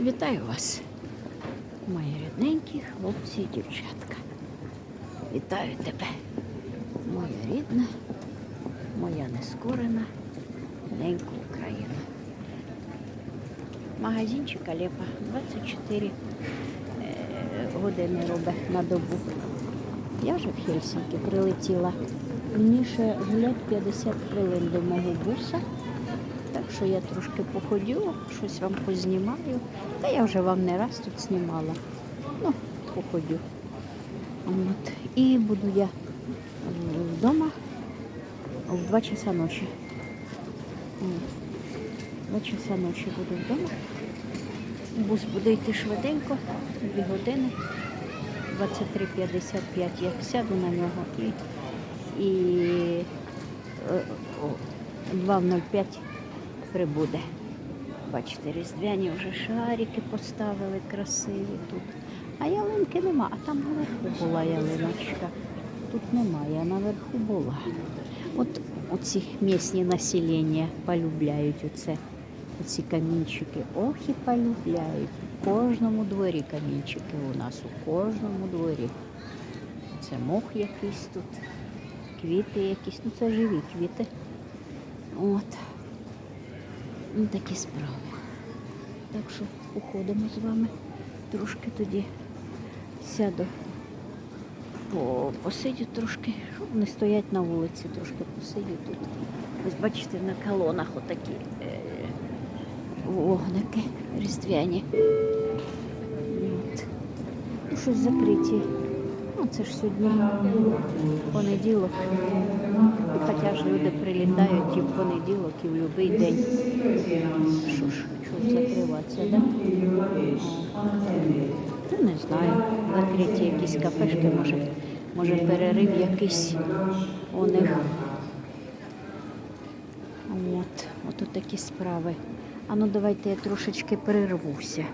Вітаю вас, мої рідненькі хлопці і дівчатка. Вітаю тебе, моя рідна, моя нескорена, ненька Україна. Магазинчик Алепа 24 е, години робить на добу. Я вже в Хельсінки прилетіла. Мені ще гулять 50 хвилин до мого буса. Що я трошки походю, щось вам познімаю. Та я вже вам не раз тут знімала. Ну, походю. От. І буду я вдома в 2 часа ночі. 2 часа ночі буду вдома. Бус буде йти швиденько, 2 години. 23.55 я сяду на нього і, і е, 2.05 прибуде. Бачите, різдвяні вже шарики поставили красиві тут. А ялинки нема, а там наверху була ялиночка. Тут немає, а наверху була. От оці місні населення полюбляють оце, оці камінчики. Ох і полюбляють. У кожному дворі камінчики у нас, у кожному дворі. Це мох якийсь тут, квіти якісь, ну це живі квіти. От. Ну, такі справи. Так що походимо з вами. Трошки тоді сяду, по, посидю трошки, не стоять на вулиці, трошки посидю тут. Ось бачите, на колонах отакі е, вогники різдвяні. От. Ну, щось закриті. Ну, це ж сьогодні понеділок. І хоча ж люди прилітають і в понеділок, і в будь-який день. Що ж, що закриватися, да? О. Ну, не знаю. Закриті якісь кафешки, може, може перерив якийсь у них. От, от такі справи. А ну давайте я трошечки перервуся.